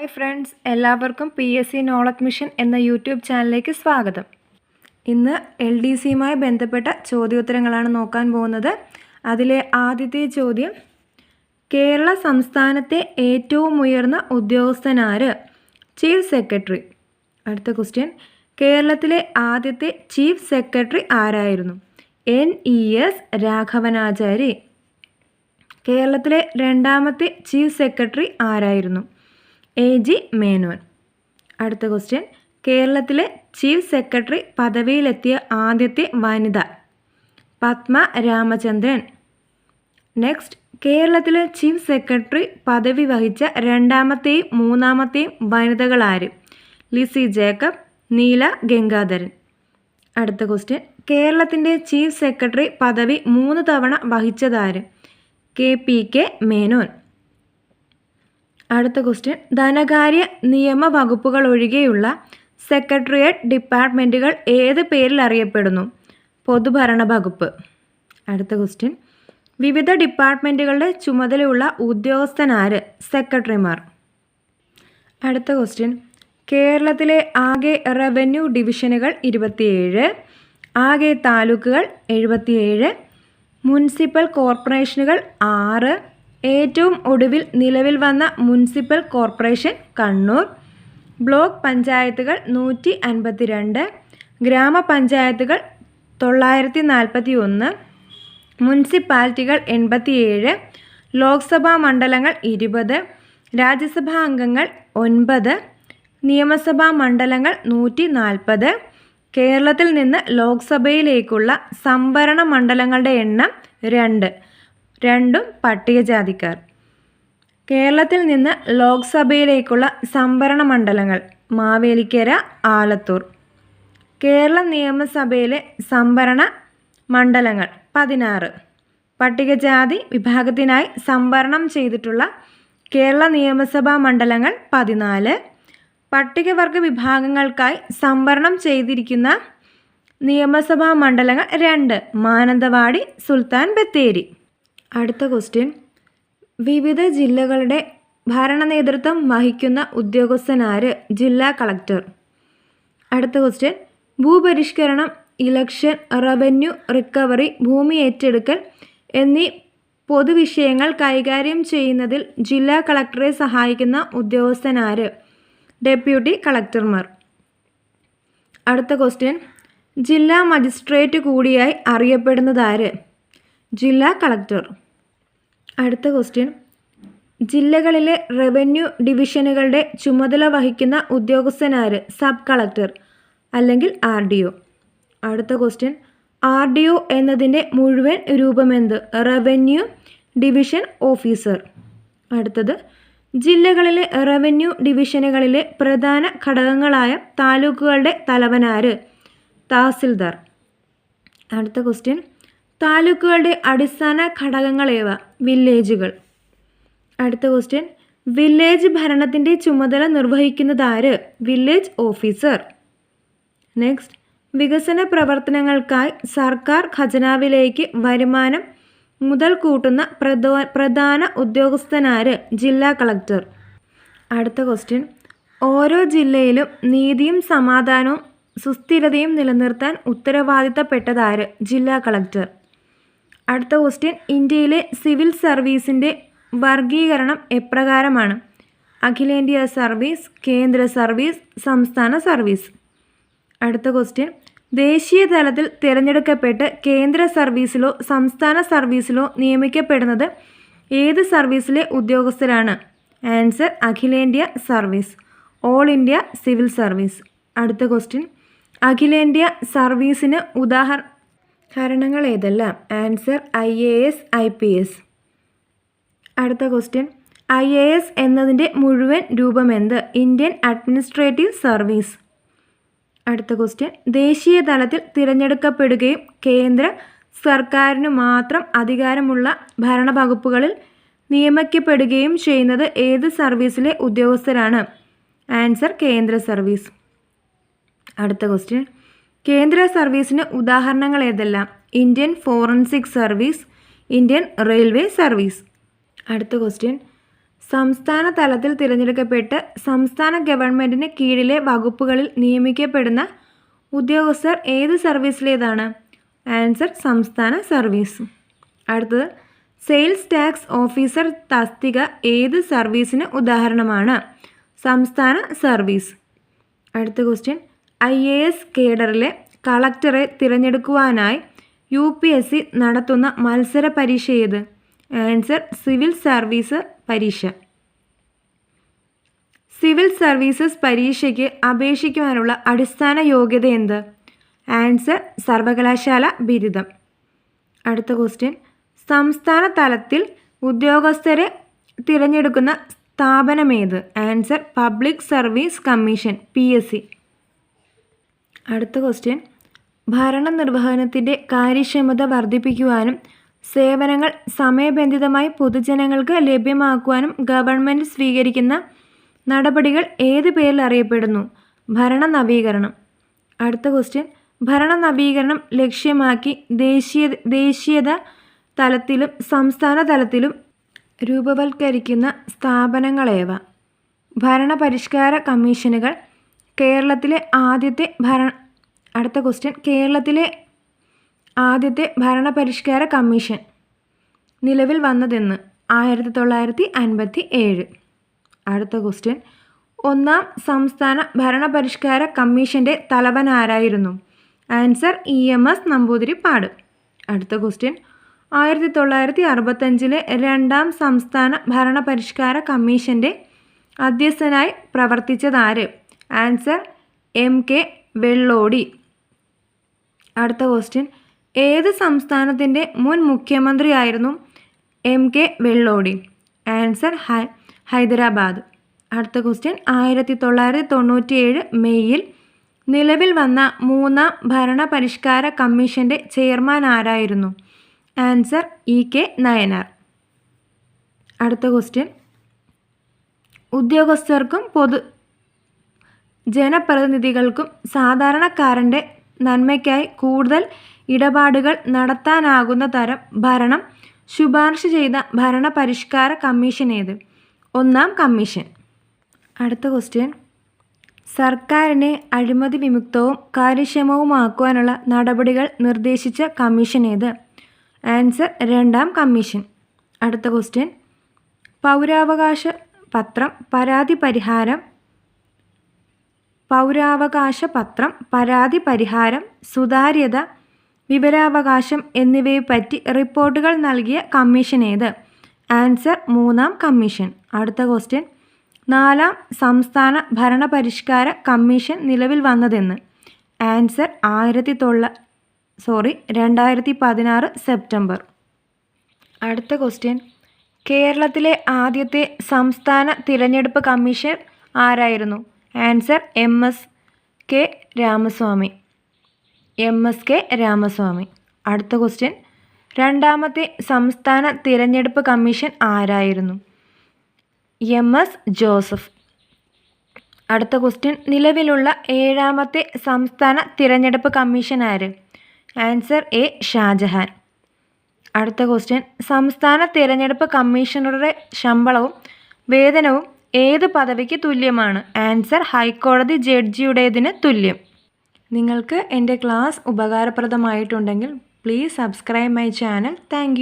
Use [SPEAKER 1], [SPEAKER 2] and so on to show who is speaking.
[SPEAKER 1] Hi friends എല്ലാവർക്കും P S C knowledge mission എന്ന YouTube ചാനലിലേക്ക് സ്വാഗതം. ഇന്ന് എൽ ഡി സിയുമായി ബന്ധപ്പെട്ട ചോദ്യോത്തരങ്ങളാണ് നോക്കാൻ പോകുന്നത്. അതിലെ ആദ്യത്തെ ചോദ്യം കേരള സംസ്ഥാനത്തെ ഏറ്റവും ഉയർന്ന ഉദ്യോഗസ്ഥനാര് ചീഫ് സെക്രട്ടറി അടുത്ത ക്വസ്റ്റ്യൻ കേരളത്തിലെ ആദ്യത്തെ ചീഫ് സെക്രട്ടറി ആരായിരുന്നു? N E S Raghavanachari. കേരളത്തിലെ രണ്ടാമത്തെ ചീഫ് സെക്രട്ടറി ആരായിരുന്നു? A G Menon. അടുത്ത ക്വസ്റ്റ്യൻ കേരളത്തിലെ ചീഫ് സെക്രട്ടറി പദവിയിലെത്തിയ ആദ്യത്തെ വനിത പത്മ രാമചന്ദ്രൻ. നെക്സ്റ്റ് കേരളത്തിലെ ചീഫ് സെക്രട്ടറി പദവി വഹിച്ച രണ്ടാമത്തെയും മൂന്നാമത്തെയും ആര്? ലിസി ജേക്കബ് നീല ഗംഗാധരൻ. അടുത്ത ക്വസ്റ്റ്യൻ കേരളത്തിന്റെ ചീഫ് സെക്രട്ടറി പദവി മൂന്ന് തവണ വഹിച്ചതാര് കെ പി കെ മേനോൻ. അടുത്ത ക്വസ്റ്റ്യൻ ധനകാര്യ നിയമ വകുപ്പുകൾ ഒഴികെയുള്ള സെക്രട്ടേറിയറ്റ് ഡിപ്പാർട്ട്മെന്റുകൾ ഏത് പേരിൽ അറിയപ്പെടുന്നു? പൊതുഭരണ വകുപ്പ്. അടുത്ത ക്വസ്റ്റ്യൻ വിവിധ ഡിപ്പാർട്ട്മെന്റുകളുടെ ചുമതലയുള്ള ഉദ്യോഗസ്ഥനാര്? സെക്രട്ടറിമാർ അടുത്ത ക്വസ്റ്റ്യൻ കേരളത്തിലെ ആകെ റവന്യൂ ഡിവിഷനുകൾ ഇരുപത്തിയേഴ് ആകെ താലൂക്കുകൾ എഴുപത്തിയേഴ് മുനിസിപ്പൽ കോർപ്പറേഷനുകൾ ആറ് ഏറ്റവും ഒടുവിൽ നിലവിൽ വന്ന മുനിസിപ്പൽ കോർപ്പറേഷൻ കണ്ണൂർ. ബ്ലോക്ക് പഞ്ചായത്തുകൾ നൂറ്റി അൻപത്തി രണ്ട് ഗ്രാമപഞ്ചായത്തുകൾ തൊള്ളായിരത്തി നാൽപ്പത്തി ഒന്ന് മുനിസിപ്പാലിറ്റികൾ എൺപത്തിയേഴ്. ലോക്സഭാ മണ്ഡലങ്ങൾ ഇരുപത്. രാജ്യസഭാ അംഗങ്ങൾ ഒൻപത്. നിയമസഭാ മണ്ഡലങ്ങൾ നൂറ്റി നാൽപ്പത് കേരളത്തിൽ നിന്ന് ലോക്സഭയിലേക്കുള്ള സംവരണ മണ്ഡലങ്ങളുടെ എണ്ണം രണ്ട്. രണ്ടും പട്ടികജാതിക്കാർ. കേരളത്തിൽ നിന്ന് ലോക്സഭയിലേക്കുള്ള സംവരണ മണ്ഡലങ്ങൾ മാവേലിക്കര ആലത്തൂർ. കേരള നിയമസഭയിലെ സംവരണ മണ്ഡലങ്ങൾ പതിനാറ്. പട്ടികജാതി വിഭാഗത്തിനായി സംവരണം ചെയ്തിട്ടുള്ള കേരള നിയമസഭാ മണ്ഡലങ്ങൾ പതിനാല്. പട്ടികവർഗ വിഭാഗങ്ങൾക്കായി സംവരണം ചെയ്തിരിക്കുന്ന നിയമസഭാ മണ്ഡലങ്ങൾ രണ്ട്. മാനന്തവാടി സുൽത്താൻ ബത്തേരി. അടുത്ത ക്വസ്റ്റ്യൻ വിവിധ ജില്ലകളുടെ ഭരണ നേതൃത്വം വഹിക്കുന്ന ഉദ്യോഗസ്ഥനാര്? ജില്ലാ കളക്ടർ. അടുത്ത ക്വസ്റ്റ്യൻ ഭൂപരിഷ്കരണം ഇലക്ഷൻ റവന്യൂ റിക്കവറി ഭൂമി ഏറ്റെടുക്കൽ എന്നീ പൊതുവിഷയങ്ങൾ കൈകാര്യം ചെയ്യുന്നതിൽ ജില്ലാ കളക്ടറെ സഹായിക്കുന്ന ഉദ്യോഗസ്ഥനാര്? ഡെപ്യൂട്ടി കളക്ടർമാർ. അടുത്ത ക്വസ്റ്റ്യൻ ജില്ലാ മജിസ്ട്രേറ്റ് കൂടിയായി അറിയപ്പെടുന്നതാര്? ജില്ലാ കളക്ടർ. അടുത്ത ക്വസ്റ്റ്യൻ ജില്ലകളിലെ റവന്യൂ ഡിവിഷനുകളുടെ ചുമതല വഹിക്കുന്ന ഉദ്യോഗസ്ഥനാര്? സബ് കളക്ടർ അല്ലെങ്കിൽ ആർ ഡി ഒ അടുത്ത ക്വസ്റ്റ്യൻ ആർ ഡി ഒ എന്നതിന്റെ മുഴുവൻ രൂപമെന്ത്? റവന്യൂ ഡിവിഷൻ ഓഫീസർ അടുത്തത്. ജില്ലകളിലെ റവന്യൂ ഡിവിഷനുകളിലെ പ്രധാന ഘടകങ്ങളായ താലൂക്കുകളുടെ തലവനാര്? തഹസിൽദാർ. അടുത്ത ക്വസ്റ്റ്യൻ താലൂക്കുകളുടെ അടിസ്ഥാന ഘടകങ്ങളേവ? വില്ലേജുകൾ. അടുത്ത ക്വസ്റ്റ്യൻ വില്ലേജ് ഭരണത്തിന്റെ ചുമതല നിർവഹിക്കുന്നതാര് വില്ലേജ് ഓഫീസർ. നെക്സ്റ്റ് വികസന പ്രവർത്തനങ്ങൾക്കായി സർക്കാർ ഖജനാവിലേക്ക് വരുമാനം മുതൽ കൂട്ടുന്ന പ്രധാ പ്രധാന ഉദ്യോഗസ്ഥനാര്? ജില്ലാ കളക്ടർ. അടുത്ത ക്വസ്റ്റ്യൻ ഓരോ ജില്ലയിലും നീതിയും സമാധാനവും സുസ്ഥിരതയും നിലനിർത്താൻ ഉത്തരവാദിത്തപ്പെട്ടതാര്? ജില്ലാ കളക്ടർ. അടുത്ത ക്വസ്റ്റ്യൻ ഇന്ത്യയിലെ സിവിൽ സർവീസിന്റെ വർഗീകരണം എപ്രകാരമാണ്? അഖിലേന്ത്യാ സർവീസ് കേന്ദ്ര സർവീസ് സംസ്ഥാന സർവീസ്. അടുത്ത ക്വസ്റ്റ്യൻ ദേശീയ തലത്തിൽ തിരഞ്ഞെടുക്കപ്പെട്ട് കേന്ദ്ര സർവീസിലോ സംസ്ഥാന സർവീസിലോ നിയമിക്കപ്പെടുന്നത് ഏത് സർവീസിലെ ഉദ്യോഗസ്ഥരാണ്? ആൻസർ അഖിലേന്ത്യാ service. All India civil service. അടുത്ത ക്വസ്റ്റ്യൻ അഖിലേന്ത്യാ സർവീസിന് ഉദാഹരണങ്ങൾ ഏതെല്ലാം? Answer I A S I P S. അടുത്ത ക്വസ്റ്റ്യൻ. ഐ എ എസ് എന്നതിന്റെ മുഴുവൻ രൂപമെന്ത് ഇന്ത്യൻ അഡ്മിനിസ്ട്രേറ്റീവ് സർവീസ്. അടുത്ത ക്വസ്റ്റ്യൻ. ദേശീയ തലത്തിൽ തിരഞ്ഞെടുക്കപ്പെടുകയും കേന്ദ്ര സർക്കാരിന് മാത്രം അധികാരമുള്ള ഭരണവകുപ്പുകളിൽ നിയമിക്കപ്പെടുകയും ചെയ്യുന്നത് ഏത് സർവീസിലെ ഉദ്യോഗസ്ഥരാണ്? ആൻസർ കേന്ദ്ര സർവീസ്. അടുത്ത ക്വസ്റ്റ്യൻ. കേന്ദ്ര സർവീസിന് ഉദാഹരണങ്ങൾ ഏതെല്ലാം? Indian forensic service Indian railway service. അടുത്ത ക്വസ്റ്റ്യൻ. സംസ്ഥാന തലത്തിൽ തിരഞ്ഞെടുക്കപ്പെട്ട് സംസ്ഥാന ഗവൺമെന്റിന് കീഴിലെ വകുപ്പുകളിൽ നിയമിക്കപ്പെടുന്ന ഉദ്യോഗസ്ഥർ ഏത് സർവീസിലേതാണ്? ആൻസർ സംസ്ഥാന സർവീസ്. അടുത്തത്. സെയിൽസ് ടാക്സ് ഓഫീസർ തസ്തിക ഏത് സർവീസിന് ഉദാഹരണമാണ്? സംസ്ഥാന സർവീസ്. അടുത്ത ക്വസ്റ്റ്യൻ. ഐ എ എസ് കേഡറിലെ കളക്ടറെ തിരഞ്ഞെടുക്കുവാനായി യു പി എസ് സി നടത്തുന്ന മത്സര പരീക്ഷ ഏത്? ആൻസർ സിവിൽ സർവീസ് പരീക്ഷ. സിവിൽ സർവീസസ് പരീക്ഷയ്ക്ക് അപേക്ഷിക്കുവാനുള്ള അടിസ്ഥാന യോഗ്യത എന്ത്? ആൻസർ സർവകലാശാല ബിരുദം. അടുത്ത ക്വസ്റ്റ്യൻ സംസ്ഥാന തലത്തിൽ ഉദ്യോഗസ്ഥരെ തിരഞ്ഞെടുക്കുന്ന സ്ഥാപനമേത് answer public service commission P S C. അടുത്ത ക്വസ്റ്റ്യൻ ഭരണ നിർവഹണത്തിന്റെ കാര്യക്ഷമത വർദ്ധിപ്പിക്കുവാനും സേവനങ്ങൾ സമയബന്ധിതമായി പൊതുജനങ്ങൾക്ക് ലഭ്യമാക്കുവാനും ഗവൺമെന്റ് സ്വീകരിക്കുന്ന നടപടികൾ ഏത് പേരിൽ അറിയപ്പെടുന്നു? ഭരണ നവീകരണം. അടുത്ത ക്വസ്റ്റ്യൻ ഭരണ നവീകരണം ലക്ഷ്യമാക്കി ദേശീയ ദേശീയത തലത്തിലും സംസ്ഥാന തലത്തിലും രൂപവൽക്കരിക്കുന്ന സ്ഥാപനങ്ങളേവ? ഭരണപരിഷ്കാര കമ്മീഷനുകൾ കേരളത്തിലെ ആദ്യത്തെ ഭരണ അടുത്ത ക്വസ്റ്റ്യൻ കേരളത്തിലെ ആദ്യത്തെ ഭരണപരിഷ്കാര കമ്മീഷൻ നിലവിൽ വന്നതെന്ന് ആയിരത്തി തൊള്ളായിരത്തി അൻപത്തി ഏഴ് അടുത്ത ക്വസ്റ്റ്യൻ ഒന്നാം സംസ്ഥാന ഭരണപരിഷ്കാര കമ്മീഷന്റെ തലവൻ ആരായിരുന്നു? Answer E M S Namboodiripad. അടുത്ത ക്വസ്റ്റ്യൻ ആയിരത്തി തൊള്ളായിരത്തി അറുപത്തഞ്ചിലെ രണ്ടാം സംസ്ഥാന ഭരണപരിഷ്കാര കമ്മീഷന്റെ അധ്യസ്ഥനായി പ്രവർത്തിച്ചതാര്? Answer M K Vellodi. അടുത്ത ക്വസ്റ്റ്യൻ ഏത് സംസ്ഥാനത്തിന്റെ മുൻ മുഖ്യമന്ത്രിയായിരുന്നു എം കെ വെള്ളോടി? ആൻസർ ഹൈ ഹൈദരാബാദ്. അടുത്ത ക്വസ്റ്റ്യൻ ആയിരത്തി തൊള്ളായിരത്തി തൊണ്ണൂറ്റിയേഴ് മെയ്യിൽ നിലവിൽ വന്ന മൂന്നാം ഭരണ പരിഷ്കാര കമ്മീഷന്റെ ചെയർമാൻ ആരായിരുന്നു? Answer E K Nayanar. അടുത്ത ക്വസ്റ്റ്യൻ ഉദ്യോഗസ്ഥർക്കും പൊതു ജനപ്രതിനിധികൾക്കും സാധാരണക്കാരന്റെ നന്മയ്ക്കായി കൂടുതൽ ഇടപാടുകൾ നടത്താനാകുന്ന തരം ഭരണം ശുപാർശ ചെയ്ത ഭരണപരിഷ്കാര കമ്മീഷനേത്? ഒന്നാം കമ്മീഷൻ. അടുത്ത ക്വസ്റ്റ്യൻ സർക്കാരിനെ അഴിമതി വിമുക്തവും കാര്യക്ഷമവുമാക്കുവാനുള്ള നടപടികൾ നിർദ്ദേശിച്ച കമ്മീഷൻ ഏത് ആൻസർ രണ്ടാം കമ്മീഷൻ. അടുത്ത ക്വസ്റ്റ്യൻ പൗരാവകാശ പത്രം പരാതി പരിഹാരം പൗരാവകാശ പത്രം പരാതി പരിഹാരം സുതാര്യത വിവരാവകാശം എന്നിവയെപ്പറ്റി റിപ്പോർട്ടുകൾ നൽകിയ കമ്മീഷൻ ഏത്? ആൻസർ മൂന്നാം കമ്മീഷൻ. അടുത്ത ക്വസ്റ്റ്യൻ. നാലാം സംസ്ഥാന ഭരണപരിഷ്കാര കമ്മീഷൻ നിലവിൽ വന്നതെന്ന്. ആൻസർ ആയിരത്തി തൊള്ള സോറി രണ്ടായിരത്തി പതിനാറ് സെപ്റ്റംബർ. അടുത്ത ക്വസ്റ്റ്യൻ. കേരളത്തിലെ ആദ്യത്തെ സംസ്ഥാന തിരഞ്ഞെടുപ്പ് കമ്മീഷൻ ആരായിരുന്നു? Answer M S K Ramaswamy. M S K Ramaswamy. അടുത്ത ക്വസ്റ്റ്യൻ. രണ്ടാമത്തെ സംസ്ഥാന തിരഞ്ഞെടുപ്പ് കമ്മീഷൻ ആരായിരുന്നു? M S Joseph. അടുത്ത ക്വസ്റ്റ്യൻ. നിലവിലുള്ള ഏഴാമത്തെ സംസ്ഥാന തിരഞ്ഞെടുപ്പ് കമ്മീഷൻ ആര്? Answer A Shajahan. അടുത്ത ക്വസ്റ്റ്യൻ. സംസ്ഥാന തിരഞ്ഞെടുപ്പ് കമ്മീഷണറുടെ ശമ്പളവും വേതനവും ഏത് പദവിക്ക് തുല്യമാണ്? ആൻസർ ഹൈക്കോടതി ജഡ്ജിയുടേതിന് തുല്യം. നിങ്ങൾക്ക് എന്റെ class ഉപകാരപ്രദമായിട്ടുണ്ടെങ്കിൽ please subscribe my channel. Thank